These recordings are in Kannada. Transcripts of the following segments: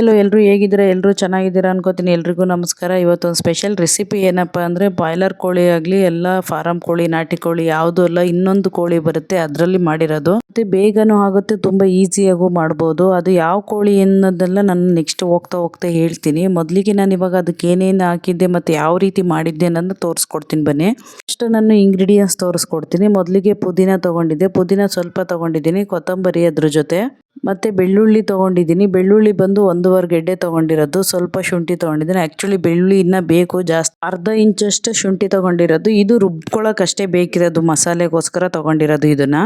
ಎಲ್ಲೋ ಎಲ್ಲರೂ ಹೇಗಿದ್ದೀರಾ ಎಲ್ಲರೂ ಚೆನ್ನಾಗಿದ್ದೀರಾ ಅನ್ಕೋತೀನಿ. ಎಲ್ರಿಗೂ ನಮಸ್ಕಾರ. ಇವತ್ತೊಂದು ಸ್ಪೆಷಲ್ ರೆಸಿಪಿ ಏನಪ್ಪ ಅಂದರೆ ಬಾಯ್ಲರ್ ಕೋಳಿ ಆಗಲಿ, ಎಲ್ಲ ಫಾರಂ ಕೋಳಿ, ನಾಟಿ ಕೋಳಿ, ಯಾವುದೂ ಅಲ್ಲ, ಇನ್ನೊಂದು ಕೋಳಿ ಬರುತ್ತೆ. ಅದರಲ್ಲಿ ಮಾಡಿರೋದು. ಮತ್ತು ಬೇಗನೂ ಆಗುತ್ತೆ, ತುಂಬ ಈಸಿಯಾಗೂ ಮಾಡ್ಬೋದು. ಅದು ಯಾವ ಕೋಳಿ ಅನ್ನೋದೆಲ್ಲ ನಾನು ನೆಕ್ಸ್ಟ್ ಹೋಗ್ತಾ ಹೋಗ್ತಾ ಹೇಳ್ತೀನಿ. ಮೊದಲಿಗೆ ನಾನು ಇವಾಗ ಅದಕ್ಕೆ ಏನೇನು ಹಾಕಿದ್ದೆ ಮತ್ತು ಯಾವ ರೀತಿ ಮಾಡಿದ್ದೆ ಅನ್ನೋದನ್ನ ತೋರಿಸ್ಕೊಡ್ತೀನಿ ಬನ್ನಿ. ಫಸ್ಟ್ ನಾನು ಇಂಗ್ರೀಡಿಯೆಂಟ್ಸ್ ತೋರಿಸ್ಕೊಡ್ತೀನಿ. ಮೊದಲಿಗೆ ಪುದೀನ ತೊಗೊಂಡಿದ್ದೆ. ಪುದೀನ ಸ್ವಲ್ಪ ತೊಗೊಂಡಿದ್ದೀನಿ, ಕೊತ್ತಂಬರಿ ಅದ್ರ ಜೊತೆ. ಮತ್ತು ಬೆಳ್ಳುಳ್ಳಿ ತೊಗೊಂಡಿದ್ದೀನಿ. ಬೆಳ್ಳುಳ್ಳಿ ಬಂದು ಒಂದೂವರೆ ಗೆಡ್ಡೆ ತೊಗೊಂಡಿರೋದು. ಸ್ವಲ್ಪ ಶುಂಠಿ ತೊಗೊಂಡಿದ್ದೀನಿ. ಆ್ಯಕ್ಚುಲಿ ಬೆಳ್ಳುಳ್ಳಿ ಇನ್ನೂ ಬೇಕು ಜಾಸ್ತಿ. ಅರ್ಧ ಇಂಚಷ್ಟು ಶುಂಠಿ ತೊಗೊಂಡಿರೋದು. ಇದು ರುಬ್ಕೊಳ್ಳೋಕ್ಕಷ್ಟೇ ಬೇಕಿರೋದು. ಮಸಾಲೆಗೋಸ್ಕರ ತೊಗೊಂಡಿರೋದು ಇದನ್ನು.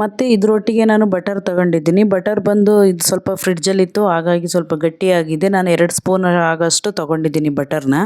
ಮತ್ತು ಇದರೊಟ್ಟಿಗೆ ನಾನು ಬಟರ್ ತಗೊಂಡಿದ್ದೀನಿ. ಬಟರ್ ಬಂದು ಇದು ಸ್ವಲ್ಪ ಫ್ರಿಡ್ಜಲ್ಲಿತ್ತು ಹಾಗಾಗಿ ಸ್ವಲ್ಪ ಗಟ್ಟಿಯಾಗಿದೆ. ನಾನು ಎರಡು ಸ್ಪೂನ್ ಆಗೋಷ್ಟು ತೊಗೊಂಡಿದ್ದೀನಿ ಬಟರ್ನ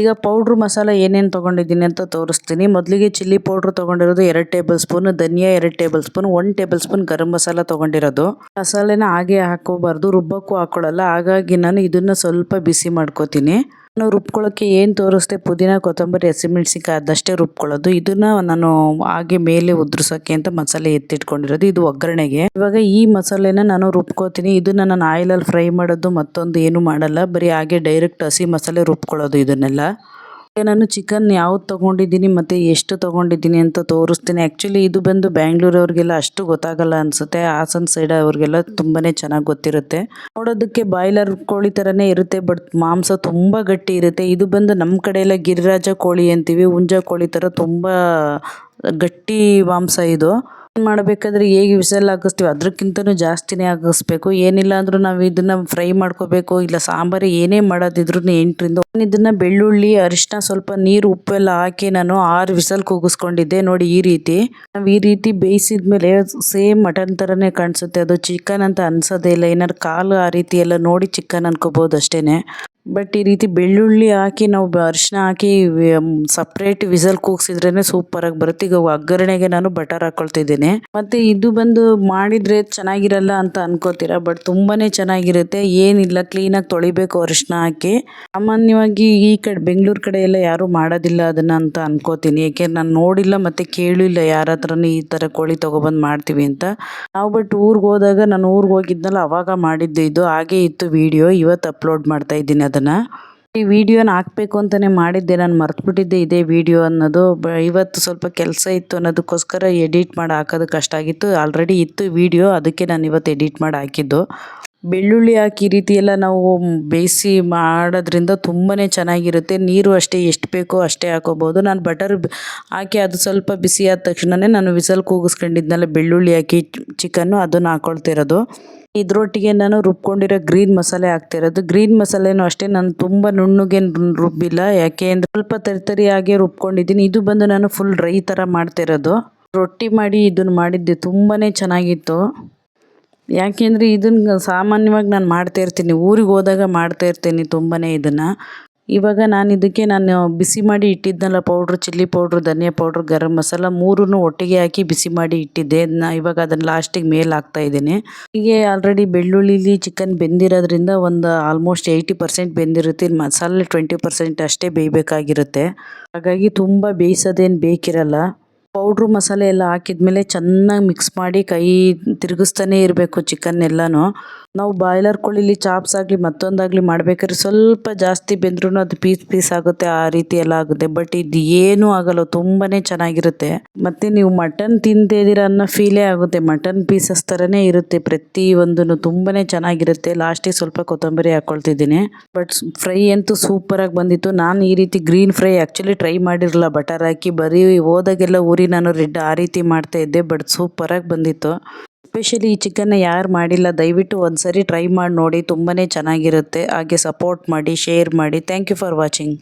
ಈಗ ಪೌಡ್ರ್ ಮಸಾಲ ಏನೇನು ತೊಗೊಂಡಿದ್ದೀನಿ ಅಂತ ತೋರಿಸ್ತೀನಿ. ಮೊದಲಿಗೆ ಚಿಲ್ಲಿ ಪೌಡ್ರ್ ತೊಗೊಂಡಿರೋದು ಎರಡು ಟೇಬಲ್ ಸ್ಪೂನ್ ಧನಿಯಾ ಎರಡು table spoon one table spoon garam masala ತೊಗೊಂಡಿರೋದು. ಮಸಾಲೆನ ಹಾಗೆ ಹಾಕೋಬಾರ್ದು ರುಬ್ಬಕ್ಕೂ ಹಾಕ್ಕೊಳ್ಳಲ್ಲ ಹಾಗಾಗಿ ನಾನು ಇದನ್ನು ಸ್ವಲ್ಪ ಬಿಸಿ ಮಾಡ್ಕೋತೀನಿ. ನಾನು ರುಬ್ಕೊಳ್ಳೋಕ್ಕೆ ಏನು ತೋರಿಸ್ದೆ? ಪುದೀನ, ಕೊತ್ತಂಬರಿ, ಹಸಿಮೆಣ್ಸಿನ್ಕಾಯಿ ಅದಷ್ಟೇ ರುಬ್ಕೊಳ್ಳೋದು. ಇದನ್ನ ನಾನು ಹಾಗೆ ಮೇಲೆ ಉದುರ್ಸೋಕ್ಕೆ ಅಂತ ಮಸಾಲೆ ಎತ್ತಿಟ್ಕೊಂಡಿರೋದು. ಇದು ಒಗ್ಗರಣೆಗೆ. ಇವಾಗ ಈ ಮಸಾಲೆನ ನಾನು ರುಬ್ಕೋತೀನಿ. ಇದನ್ನ ನಾನು ಆಯಿಲಲ್ಲಿ ಫ್ರೈ ಮಾಡೋದು ಮತ್ತೊಂದು ಏನು ಮಾಡಲ್ಲ. ಬರೀ ಹಾಗೆ ಡೈರೆಕ್ಟ್ ಹಸಿ ಮಸಾಲೆ ರುಬ್ಕೊಳ್ಳೋದು ಇದನ್ನೆಲ್ಲ. ನಾನು ಚಿಕನ್ ಯಾವ್ದು ತೊಗೊಂಡಿದ್ದೀನಿ ಮತ್ತು ಎಷ್ಟು ತೊಗೊಂಡಿದ್ದೀನಿ ಅಂತ ತೋರಿಸ್ತೀನಿ. ಆ್ಯಕ್ಚುಲಿ ಇದು ಬಂದು ಬ್ಯಾಂಗ್ಳೂರವ್ರಿಗೆಲ್ಲ ಅಷ್ಟು ಗೊತ್ತಾಗಲ್ಲ ಅನಿಸುತ್ತೆ. ಹಾಸನ ಸೈಡ್ ಅವ್ರಿಗೆಲ್ಲ ತುಂಬಾ ಚೆನ್ನಾಗಿ ಗೊತ್ತಿರುತ್ತೆ. ನೋಡೋದಕ್ಕೆ ಬಾಯ್ಲರ್ ಕೋಳಿ ಥರನೇ ಇರುತ್ತೆ ಬಟ್ ಮಾಂಸ ತುಂಬ ಗಟ್ಟಿ ಇರುತ್ತೆ. ಇದು ಬಂದು ನಮ್ಮ ಕಡೆ ಎಲ್ಲ ಗಿರಿರಾಜ ಕೋಳಿ ಅಂತೀವಿ. ಹುಂಜ ಕೋಳಿ ಥರ ತುಂಬ ಗಟ್ಟಿ ಮಾಂಸ ಇದು. ಮಾಡಬೇಕಾದ್ರೆ ಹೇಗೆ ವಿಸಲ್ ಹಾಕಿಸ್ತೀವಿ? ಅದಕ್ಕಿಂತನೂ ಜಾಸ್ತಿನೇ ಹಾಕಿಸ್ಬೇಕು. ಏನಿಲ್ಲ ಅಂದರೂ ನಾವು ಇದನ್ನು ಫ್ರೈ ಮಾಡ್ಕೋಬೇಕು. ಇಲ್ಲ ಸಾಂಬಾರು ಏನೇ ಮಾಡೋದಿದ್ರು ಎಂಟರಿಂದ ಇದನ್ನು ಬೆಳ್ಳುಳ್ಳಿ ಅರಿಶಿನ ಸ್ವಲ್ಪ ನೀರು, ಉಪ್ಪೆಲ್ಲ ಹಾಕಿ ನಾನು ಆರು ವಿಸಲ್ ಕೂಗಿಸ್ಕೊಂಡಿದ್ದೆ. ನೋಡಿ ಈ ರೀತಿ. ನಾವು ಈ ರೀತಿ ಬೇಯಿಸಿದ ಮೇಲೆ ಸೇಮ್ ಮಟನ್ ಥರನೇ ಕಾಣಿಸುತ್ತೆ. ಅದು ಚಿಕನ್ ಅಂತ ಅನ್ಸೋದೇ ಇಲ್ಲ. ಏನಾದ್ರು ಕಾಲು ಆ ರೀತಿ ಎಲ್ಲ ನೋಡಿ ಚಿಕನ್ ಅನ್ಕೋಬೋದು ಅಷ್ಟೇ ಬಟ್ ಈ ರೀತಿ ಬೆಳ್ಳುಳ್ಳಿ ಹಾಕಿ ನಾವು ಅರಿಶಿನ ಹಾಕಿ ಸಪ್ರೇಟ್ ವಿಸಲ್ ಕೂಗ್ಸಿದ್ರೇ ಸೂಪರಾಗಿ ಬರುತ್ತೆ. ಈಗ ಒಗ್ಗರಣೆಗೆ ನಾನು ಬಟರ್ ಹಾಕೊಳ್ತಿದ್ದೀನಿ. ಮತ್ತು ಇದು ಬಂದು ಮಾಡಿದರೆ ಚೆನ್ನಾಗಿರಲ್ಲ ಅಂತ ಅನ್ಕೋತೀರಾ? ಬಟ್ ತುಂಬಾ ಚೆನ್ನಾಗಿರುತ್ತೆ. ಏನಿಲ್ಲ ಕ್ಲೀನಾಗಿ ತೊಳಿಬೇಕು ಅರಿಶಿನ ಹಾಕಿ. ಸಾಮಾನ್ಯವಾಗಿ ಈ ಕಡೆ, ಬೆಂಗಳೂರು ಕಡೆ ಎಲ್ಲ ಯಾರೂ ಮಾಡೋದಿಲ್ಲ ಅದನ್ನು ಅಂತ ಅನ್ಕೋತೀನಿ. ಯಾಕೆ ನಾನು ನೋಡಿಲ್ಲ ಮತ್ತು ಕೇಳಿಲ್ಲ ಯಾರ ಹತ್ರನೂ ಈ ಥರ ಕೋಳಿ ತೊಗೊಬಂದು ಮಾಡ್ತೀವಿ ಅಂತ. ನಾವು ಬಟ್ ಊರಿಗೆ ಹೋದಾಗ, ನಾನು ಊರಿಗೆ ಹೋಗಿದ್ನಲ್ಲ, ಅವಾಗ ಮಾಡಿದ್ದು ಇದು. ಹಾಗೆ ಇತ್ತು ವಿಡಿಯೋ ಇವತ್ತು ಅಪ್ಲೋಡ್ ಮಾಡ್ತಾ ಇದ್ದೀನಿ ಅದನ್ನು ಈ ವಿಡಿಯೋನ ಹಾಕಬೇಕು ಅಂತಲೇ ಮಾಡಿದ್ದೆ. ನಾನು ಮರ್ತುಬಿಟ್ಟಿದ್ದೆ ಇದೇ ವಿಡಿಯೋ ಅನ್ನೋದು. ಇವತ್ತು ಸ್ವಲ್ಪ ಕೆಲಸ ಇತ್ತು ಅನ್ನೋದಕ್ಕೋಸ್ಕರ ಎಡಿಟ್ ಮಾಡಿ ಹಾಕೋದು ಕಷ್ಟ ಆಗಿತ್ತು. ಆಲ್ರೆಡಿ ಇತ್ತು ವಿಡಿಯೋ, ಅದಕ್ಕೆ ನಾನು ಇವತ್ತು ಎಡಿಟ್ ಮಾಡಿ ಹಾಕಿದ್ದು. ಬೆಳ್ಳುಳ್ಳಿ ಹಾಕಿ ಈ ರೀತಿ ಎಲ್ಲ ನಾವು ಬೇಯಿಸಿ ಮಾಡೋದ್ರಿಂದ ತುಂಬಾ ಚೆನ್ನಾಗಿರುತ್ತೆ. ನೀರು ಅಷ್ಟೇ ಎಷ್ಟು ಬೇಕೋ ಅಷ್ಟೇ ಹಾಕೋಬೋದು. ನಾನು ಬಟರ್ ಹಾಕಿ ಅದು ಸ್ವಲ್ಪ ಬಿಸಿ ಆದ ತಕ್ಷಣವೇ ನಾನು ವಿಸಲ್ ಕೂಗಿಸ್ಕೊಂಡಿದ್ನಲ್ಲ, ಬೆಳ್ಳುಳ್ಳಿ ಹಾಕಿ ಚಿಕನ್ನು ಅದನ್ನು ಹಾಕ್ಕೊಳ್ತಿರೋದು ಇದರೊಟ್ಟಿಗೆ ನಾನು ರುಬ್ಕೊಂಡಿರೋ ಗ್ರೀನ್ ಮಸಾಲೆ ಹಾಕ್ತಿರೋದು. ಗ್ರೀನ್ ಮಸಾಲೆನೂ ಅಷ್ಟೇ, ನಾನು ತುಂಬ ನುಣ್ಣಗೇನು ರುಬ್ಬಿಲ್ಲ. ಯಾಕೆ ಅಂದರೆ ಸ್ವಲ್ಪ ತರಿತರಿಯಾಗಿ ರುಬ್ಕೊಂಡಿದ್ದೀನಿ. ಇದು ಬಂದು ನಾನು ಫುಲ್ ಡ್ರೈ ಥರ ಮಾಡ್ತಿರೋದು. ರೊಟ್ಟಿ ಮಾಡಿ ಇದನ್ನು ಮಾಡಿದ್ದೆ ತುಂಬಾ ಚೆನ್ನಾಗಿತ್ತು. ಯಾಕೆಂದರೆ ಇದನ್ನು ಸಾಮಾನ್ಯವಾಗಿ ನಾನು ಮಾಡ್ತಾಯಿರ್ತೀನಿ ಊರಿಗೆ ಹೋದಾಗ ಮಾಡ್ತಾ ಇರ್ತೀನಿ ತುಂಬಾ ಇದನ್ನು. ಇವಾಗ ನಾನು ಇದಕ್ಕೆ ನಾನು ಬಿಸಿ ಮಾಡಿ ಇಟ್ಟಿದ್ದೆನಲ್ಲ ಪೌಡ್ರು ಚಿಲ್ಲಿ ಪೌಡ್ರು ಧನಿಯಾ ಪೌಡ್ರು ಗರಂ ಮಸಾಲ ಮೂರನ್ನು ಒಟ್ಟಿಗೆ ಹಾಕಿ ಬಿಸಿ ಮಾಡಿ ಇಟ್ಟಿದ್ದೆ. ನಾ ಇವಾಗ ಅದನ್ನು ಲಾಸ್ಟಿಗೆ ಮೇಲೆ ಹಾಕ್ತಾ ಇದ್ದೀನಿ. ಹೀಗೆ ಆಲ್ರೆಡಿ ಬೆಳ್ಳುಳ್ಳಿಲಿ ಚಿಕನ್ ಬೆಂದಿರೋದ್ರಿಂದ ಒಂದು ಆಲ್ಮೋಸ್ಟ್ ಏಯ್ಟಿ ಪರ್ಸೆಂಟ್ ಬೆಂದಿರುತ್ತೆ. ಮಸಾಲೆ ಟ್ವೆಂಟಿ ಪರ್ಸೆಂಟ್ ಅಷ್ಟೇ ಬೇಯಬೇಕಾಗಿರುತ್ತೆ. ಹಾಗಾಗಿ ತುಂಬ ಬೇಯಿಸೋದೇನು ಬೇಕಿರಲ್ಲ. ಪೌಡ್ರು ಮಸಾಲೆ ಎಲ್ಲ ಹಾಕಿದ್ಮೇಲೆ ಚೆನ್ನಾಗಿ ಮಿಕ್ಸ್ ಮಾಡಿ ಕೈ ತಿರುಗಿಸ್ತಾನೆ ಇರಬೇಕು ಚಿಕನ್ ಎಲ್ಲಾನು. ನಾವು ಬಾಯ್ಲರ್ ಕೋಳಿಲಿ ಚಾಪ್ಸ್ ಆಗಲಿ ಮತ್ತೊಂದಾಗಲಿ ಮಾಡ್ಬೇಕಾದ್ರೆ ಸ್ವಲ್ಪ ಜಾಸ್ತಿ ಬೆಂದ್ರೂ ಅದು ಪೀಸ್ ಪೀಸ್ ಆಗುತ್ತೆ, ಆ ರೀತಿ ಎಲ್ಲ ಆಗುತ್ತೆ. ಬಟ್ ಇದು ಏನೂ ಆಗಲ್ಲ ತುಂಬಾ ಚೆನ್ನಾಗಿರುತ್ತೆ. ಮತ್ತು ನೀವು ಮಟನ್ ತಿಂತಿದ್ದೀರ ಅನ್ನೋ ಫೀಲೇ ಆಗುತ್ತೆ. ಮಟನ್ ಪೀಸಸ್ ಥರನೇ ಇರುತ್ತೆ ಪ್ರತಿ ಒಂದೂ ತುಂಬಾ ಚೆನ್ನಾಗಿರುತ್ತೆ. ಲಾಸ್ಟಿಗೆ ಸ್ವಲ್ಪ ಕೊತ್ತಂಬರಿ ಹಾಕ್ಕೊಳ್ತಿದ್ದೀನಿ ಬಟ್ ಫ್ರೈ ಅಂತೂ ಸೂಪರಾಗಿ ಬಂದಿತ್ತು. ನಾನು ಈ ರೀತಿ ಗ್ರೀನ್ ಫ್ರೈ ಆ್ಯಕ್ಚುಲಿ ಟ್ರೈ ಮಾಡಿರಲಿಲ್ಲ. ಬಟರ್ ಹಾಕಿ ಬರೀ ಹೋದಾಗೆಲ್ಲ ಊರಿ ನಾನು ರೆಡ್ ಆ ರೀತಿ ಮಾಡ್ತಾ ಇದ್ದೆ ಬಟ್ ಸೂಪರಾಗಿ ಬಂದಿತ್ತು. ಎಸ್ಪೆಷಲಿ ಈ ಚಿಕನ್ನ ಯಾರು ಮಾಡಿಲ್ಲ, ದಯವಿಟ್ಟು ಒಂದ್ಸರಿ ಟ್ರೈ ಮಾಡಿ ನೋಡಿ ತುಂಬಾ ಚೆನ್ನಾಗಿರುತ್ತೆ. ಹಾಗೆ ಸಪೋರ್ಟ್ ಮಾಡಿ ಶೇರ್ ಮಾಡಿ. Thank you for watching